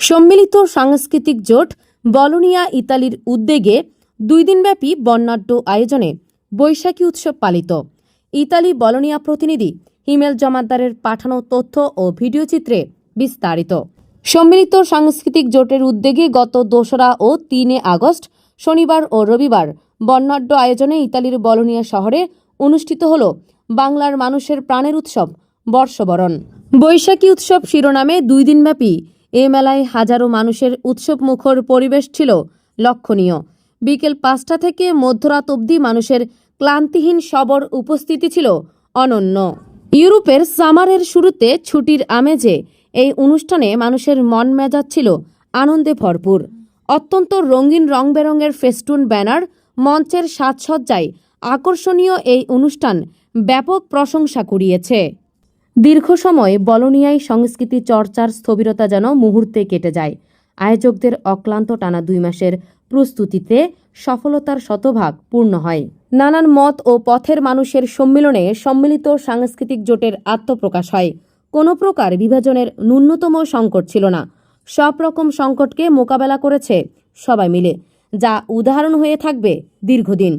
সম্মিলিত সাংস্কৃতিক জোট বলোনিয়া, ইতালির উদ্যোগে দুই দিনব্যাপী বর্ণাঢ্য আয়োজনে বৈশাখী উৎসব পালিত। ইতালি বলোনিয়া প্রতিনিধি হিমেল জমাদ্দারের পাঠানো তথ্য ও ভিডিও চিত্রে বিস্তারিত। সম্মিলিত সাংস্কৃতিক জোটের উদ্যোগে গত দোসরা ও তিনে আগস্ট, শনিবার ও রবিবার বর্ণাঢ্য আয়োজনে ইতালির বলোনিয়া শহরে অনুষ্ঠিত হল বাংলার মানুষের প্রাণের উৎসব বর্ষবরণ। বৈশাখী উৎসব শিরোনামে দুই দিনব্যাপী এ মেলায় হাজারো মানুষের উৎসব মুখর পরিবেশ ছিল লক্ষণীয়। বিকেল পাঁচটা থেকে মধ্যরাত অবধি মানুষের ক্লান্তিহীন সবর উপস্থিতি ছিল অনন্য। ইউরোপের সামারের শুরুতে ছুটির আমেজে এই অনুষ্ঠানে মানুষের মন মেজাজ ছিল আনন্দে ভরপুর। অত্যন্ত রঙিন রং বেরঙের ফেস্টুন ব্যানার, মঞ্চের সাজসজ্জায় আকর্ষণীয় এই অনুষ্ঠান ব্যাপক প্রশংসা কুড়িয়েছে। দীর্ঘ সময় বলনিয়ায় সংস্কৃতি চর্চার স্থবিরতা যেন মুহূর্তে কেটে যায়। আয়োজকদের অক্লান্ত টানা দুই মাসের প্রস্তুতিতে সফলতার শতভাগ পূর্ণ হয়। নানান মত ও পথের মানুষের সম্মিলনে সম্মিলিত সাংস্কৃতিক জোটের আত্মপ্রকাশ হয়। কোনো প্রকার বিভাজনের ন্যূনতম সংকট ছিল না। সব রকম সংকটকে মোকাবেলা করেছে সবাই মিলে, যা উদাহরণ হয়ে থাকবে দীর্ঘদিন।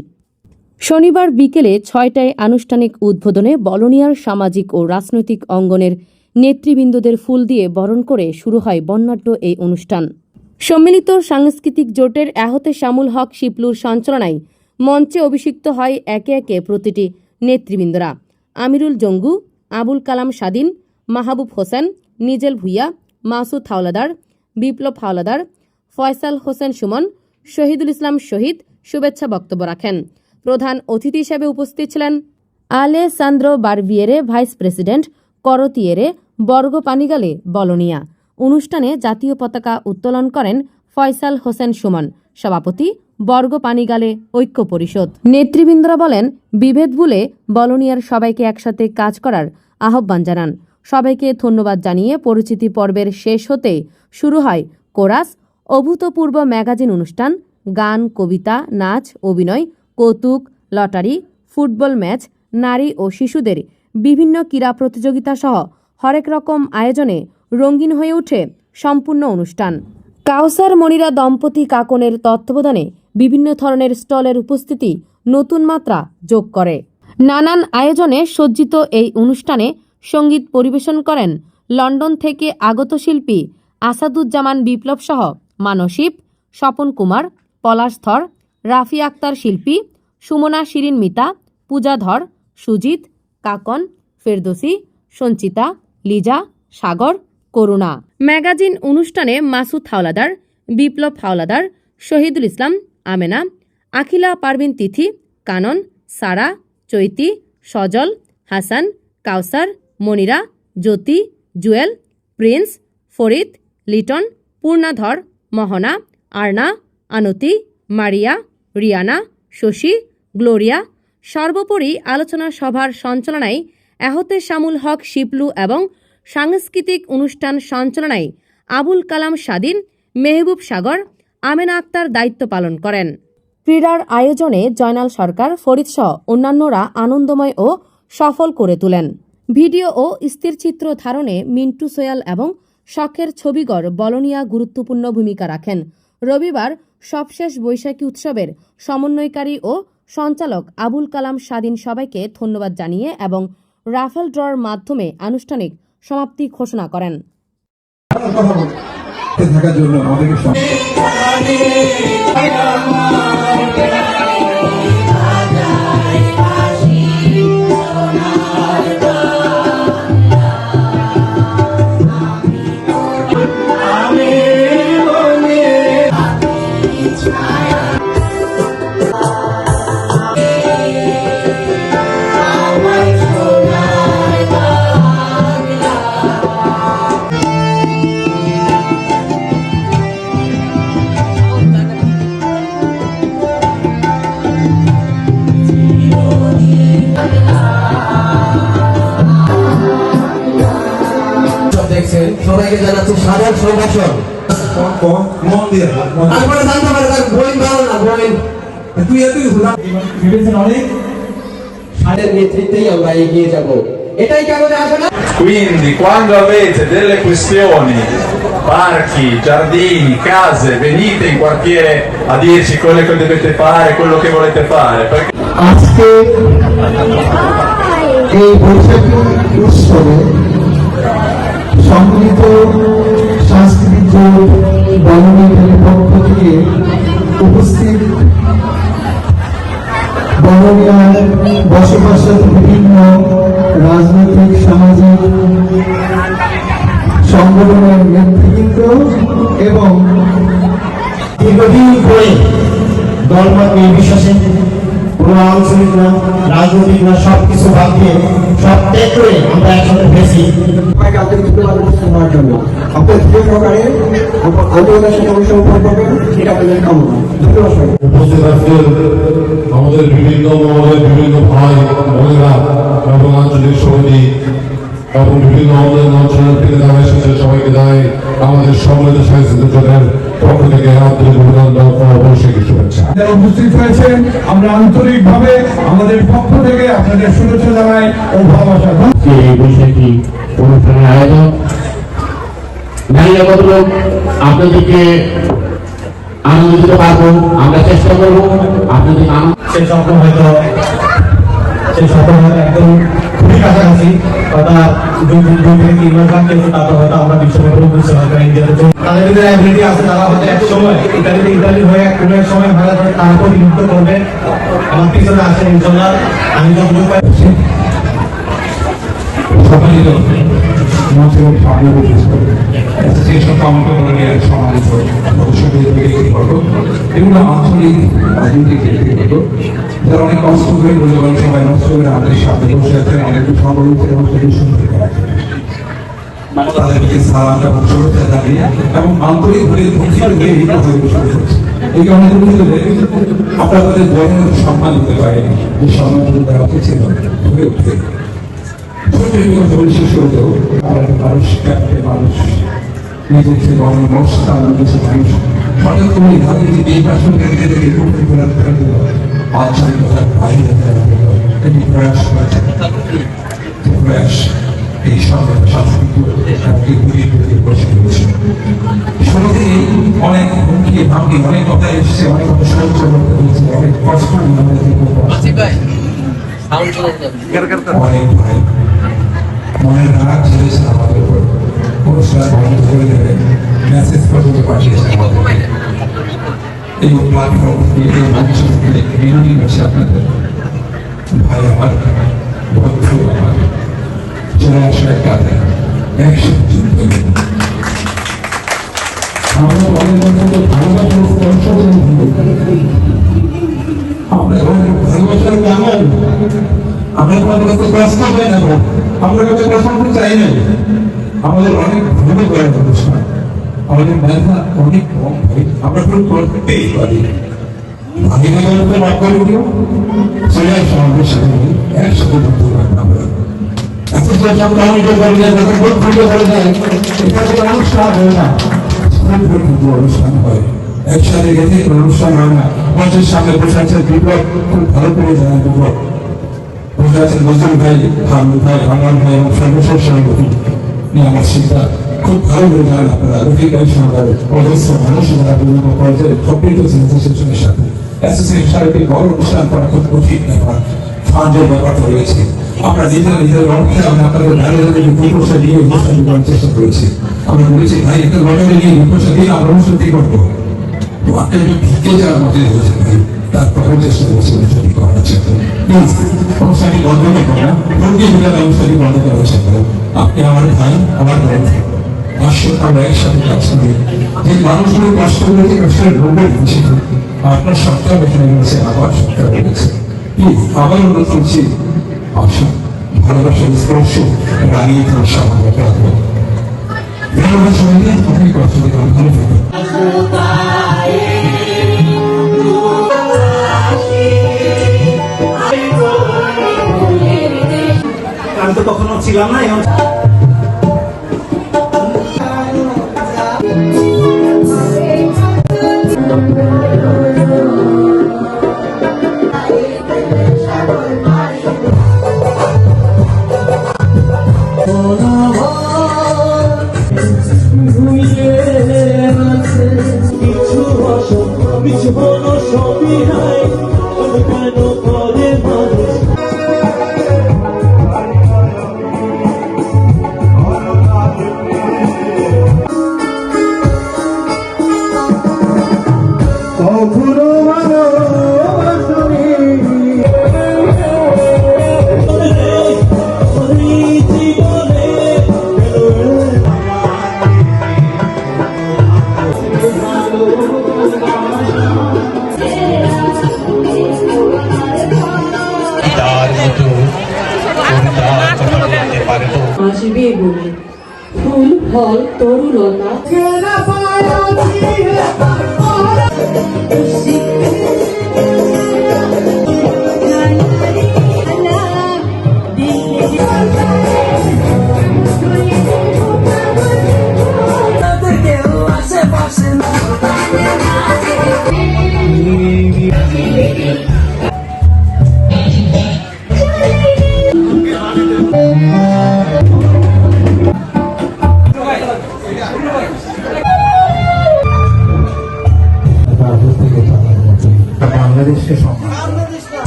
শনিবার বিকেলে ছয়টায় আনুষ্ঠানিক উদ্বোধনে বলনিয়ার সামাজিক ও রাজনৈতিক অঙ্গনের নেতৃবৃন্দদের ফুল দিয়ে বরণ করে শুরু হয় বর্ণাঢ্য এই অনুষ্ঠান। সম্মিলিত সাংস্কৃতিক জোটের এহতে শামুল হক শিপলুর সঞ্চালনায় মঞ্চে অভিষিক্ত হয় একে একে প্রতিটি নেতৃবৃন্দরা। আমিরুল জঙ্গু, আবুল কালাম স্বাধীন, মাহবুব হোসেন, নিজেল ভুইয়া, মাসুদ হাওলাদার, বিপ্লব হাওলাদার, ফয়সাল হোসেন সুমন, শহীদুল ইসলাম শহীদ শুভেচ্ছা বক্তব্য রাখেন। প্রধান অতিথি হিসেবে উপস্থিত ছিলেন Alessandro Barbiere vice president করতিয়েরে বর্গ পানিগালে বলনিয়া। অনুষ্ঠানে জাতীয় পতাকা উত্তোলন করেন ফয়সাল হোসেন সুমন, সভাপতি বর্গ পানিগালে ঐক্য পরিষদ। নেতৃবৃন্দরা বলেন, বিভেদ ভুলে বলনিয়ার সবাইকে একসাথে কাজ করার আহ্বান জানান। সবাইকে ধন্যবাদ জানিয়ে পরিচিতি পর্বের শেষ হতে শুরু হয় কোরাস, অভূতপূর্ব ম্যাগাজিন অনুষ্ঠান, গান, কবিতা, নাচ, অভিনয় কৌতুক, লটারি, ফুটবল ম্যাচ, নারী ও শিশুদের বিভিন্ন ক্রীড়া প্রতিযোগিতা সহ হরেক রকম আয়োজনে রঙিন হয়ে ওঠে সম্পূর্ণ অনুষ্ঠান। কাউসার মনিরা দম্পতি কাকনের তত্ত্বাবধানে বিভিন্ন ধরনের স্টলের উপস্থিতি নতুন মাত্রা যোগ করে। নানান আয়োজনে সজ্জিত এই অনুষ্ঠানে সংগীত পরিবেশন করেন লন্ডন থেকে আগত শিল্পী আসাদুজ্জামান বিপ্লব সহ মানসীপ, স্বপন কুমার, পলাশ ধর রাফি আক্তার শিল্পী, সুমনা শিরিন মিতা, পূজা ধর, সুজিত, কাকন, ফেরদোসি, সঞ্চিতা, লিজা, সাগর, করুণা। ম্যাগাজিন অনুষ্ঠানে Masud Hawlader, Biplob Hawlader, Shahidul Islam, Amena, Akhila Parvin Tithi, Kanon, Sara, Choiti, Sajal, Hasan, Kawsar, Monira, Jyoti, Jewel, Prince, Farid, Liton Purnadhar Mohona, Arna, Anoti, Maria Riana, Shoshi, Gloria, সর্বোপরি আলোচনা সভার সঞ্চালনায় এহতে শামুল হক শিপলু এবং সাংস্কৃতিক অনুষ্ঠান সঞ্চালনায় আবুল কালাম স্বাধীন, মেহবুব সাগর, আমেনা আক্তার দায়িত্ব পালন করেন। ক্রীড়ার আয়োজনে জয়নাল সরকার, ফরিদ সহ অন্যান্যরা আনন্দময় ও সফল করে তোলেন। ভিডিও ও স্থিরচিত্র ধারণে মিন্টু সোয়াল এবং শখের ছবিগড় বলনিয়া গুরুত্বপূর্ণ ভূমিকা রাখেন। রবিবার সবশেষ বৈশাখী উৎসবের সমন্বয়কারী ও সঞ্চালক আবুল কালাম স্বাধীন সবাইকে ধন্যবাদ জানিয়ে এবং রাফেল ড্রর মাধ্যমে আনুষ্ঠানিক সমাপ্তি ঘোষণা করেন। থাকার জন্য আমাদেরকে সাধারণ সম্ভাষণ কম কম মন দিয়ে বল, মন দিয়ে। তারপরে জানতে পারে তার বই ভালো না বই তুই এত কিছু না ভেবেছেন অনেক তাদের নেতৃত্বেই আমরা এগিয়ে যাব এটাই কাগজে আসে না Quindi quando avete delle questioni, parchi, giardini, case, venite in quartiere a dirci quello che dovete fare, quello che volete fare. Perché আজকে এই বৈশাখী উৎসবে সম্মিলিত জোট পক্ষ থেকে উপস্থিত বননীয়ার বসবাসের বিভিন্ন রাজনৈতিক সামাজিক সংগঠনের নেতৃবৃন্দ এবং দীর্ঘদিন ধরে দলমত নির্বিশেষে কোনো আঞ্চলিক না রাজনৈতিক না সব কিছু বাদ দিয়ে সব ত্যাগ করে আমরা একসাথে ফেসি সবাইকে আন্তরিক ধন্যবাদ উপস্থিত জন্য আপনার ধীর সহকারে আন্দোলনের সাথে অংশগ্রহণ করবেন এটা আপনাদের কামনা। উপস্থিত আছেন আমাদের বিভিন্ন মহলের বিভিন্ন ভাই বোনেরা এবং আঞ্চলিক সমিতি এবং বিভিন্ন আমাদের অঞ্চলের যারা এসেছে। সবাইকে দেয় আমাদের সম্মিলিত সাংস্কৃতিক জোটের পক্ষ থেকে আন্তরিক অভিনন্দন ও অবশ্যই শুভেচ্ছা। যারা উপস্থিত হয়েছেন আমরা আন্তরিকভাবে আমাদের পক্ষ থেকে আপনাদের শুভেচ্ছা জানাই ও ভালোবাসা। এই বৈশাখী অনুষ্ঠানের লোক আপনাদেরকে আনন্দ দিতে পারব আমরা চেষ্টা করব। আপনাদের আনন্দ হয়তো সেই হয়তো একদম খুবই কাছাকাছি। অর্থাৎ দুই থেকে তিন মাস বাকি আছে তারপর হয়তো আমরা বিশ্বব্যাপী বুঝতে হয়তো ইন্ডিয়াতে তাদের ভিতরে অ্যাবিলিটি আছে, তারা হয়তো এক সময়, ইতালিতে ইতালি হয়ে কোনো এক সময় ভালো করে তার প্রতিনিধিত্ব করবে। আমার পিছনে আছে ইনশাল্লাহ। আমি যতটুকু পাই সম্মানিত মঞ্চের আঞ্চলিক রাজনৈতিক ব্যক্তিবর্গ যারা অনেক কষ্ট করে মূল্যবান সময় নষ্ট করে আমাদের সাথে বসে আছেন অনেক সংগঠিত এবং সেটি শুনতে তাদেরকে সালাম এবং শুভেচ্ছা জানিয়ে এবং আন্তরিক হয়ে দুঃখিত হয়ে এই কথা করছে এই কারণে দুঃখিত হয়ে আপনারা তাদের বড় সম্মান দিতে পারেন যে সম্মান দেওয়া উচিত ছিল হয়ে উঠতে শেষ করতেও আমাদের মানুষ ক্যাপ্টে মানুষ। নিজের মানুষ। হঠাৎ করে থেকে ফেরার আঞ্চলিকতার বাইরে তিনি প্রয়াস করেছেন প্রয়াস এই সরকার শাসনকে ঘুরিয়ে ঘুরিয়ে বসে রয়েছে শুরুতে অনেক হুমকি ভাবনি অনেক কথা এসেছে অনেক কথা সহ্য অনেক কষ্ট অনেক মনের রাগ ছেড়েছে আমাদের উপর অনুষ্ঠান বন্ধ করে দেবে মেসেজ পর্যন্ত পাঠিয়েছে এই প্ল্যাটফর্ম এই মঞ্চ থেকে বিরোধী হচ্ছে আপনাদের ভাই আমার, বন্ধু আমার কাঁদে, একসাথে অনেক করি। প্রশ্ন পাই না না আমাদের অনেক ভুল অনুষ্ঠান আমাদের মেধা অনেক কম ভাই আমরা পারি ভাই ভাই না করে দিও চলে আসো আমাদের সাথে, একসাথে যুক্ত করবেন আমরা। হয় হয়। হয় খুব ভালো জানেন আপনারা। রফিক ভাই সহকারে অজস্র মানুষ যারা বিভিন্ন পর্যায়ে ছিলেন সেশনের সাথে। অ্যাসোসিয়েশন সাথে বড় অনুষ্ঠান করা খুব কঠিন ব্যাপার। ফান্ডের ব্যাপারটা রয়েছে। আমরা নিজেরা নিজেদের অর্থে আমরা আপনাদের বাইরে দুই পয়সা দিয়ে অনুষ্ঠান করার চেষ্টা করেছি। আমরা বলেছি, ভাই, একটা লটারি নিয়ে পয়সা দিয়ে আমরা অনুষ্ঠানটি করব? একটু ঢুকে যাওয়ার মধ্যে হয়েছে, ভাই। বন্ধ বন্ধ আপনি আমার ভাই আমার ভাই আসুন আমরা একসাথে কাজ করি। যে মানুষগুলো কষ্ট করেছে কষ্টের রোগে দিচ্ছে আপনার সরকার এখানে রয়েছে, আবার সরকার রয়েছে। প্লিজ আবার অনুরোধ করছি আসুন ভালোবাসার স্পর্শ রানিয়ে তোমার সামনে কখনো ছিলাম না আসবে বলে। ফুল ফল তরুলতা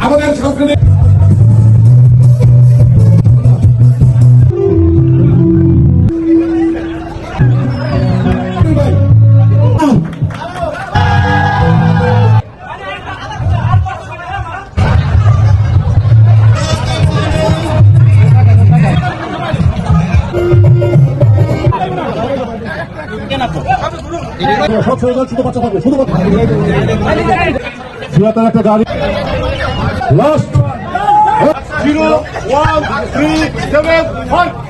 আমাদের সংস্কৃতি সিয়াতার একটা গাড়ি last zero one three seven five